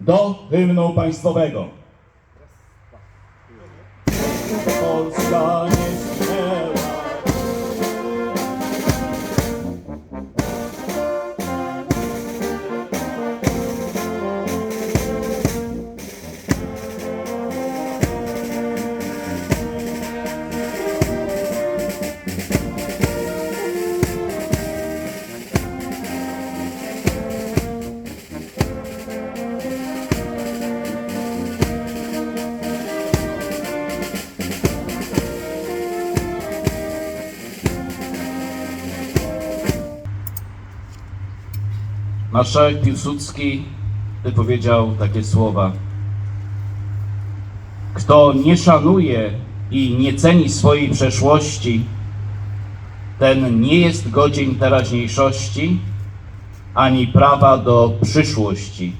do hymnu państwowego. Polska nie Marszałek Piłsudski wypowiedział takie słowa. Kto nie szanuje i nie ceni swojej przeszłości, ten nie jest godzien teraźniejszości ani prawa do przyszłości.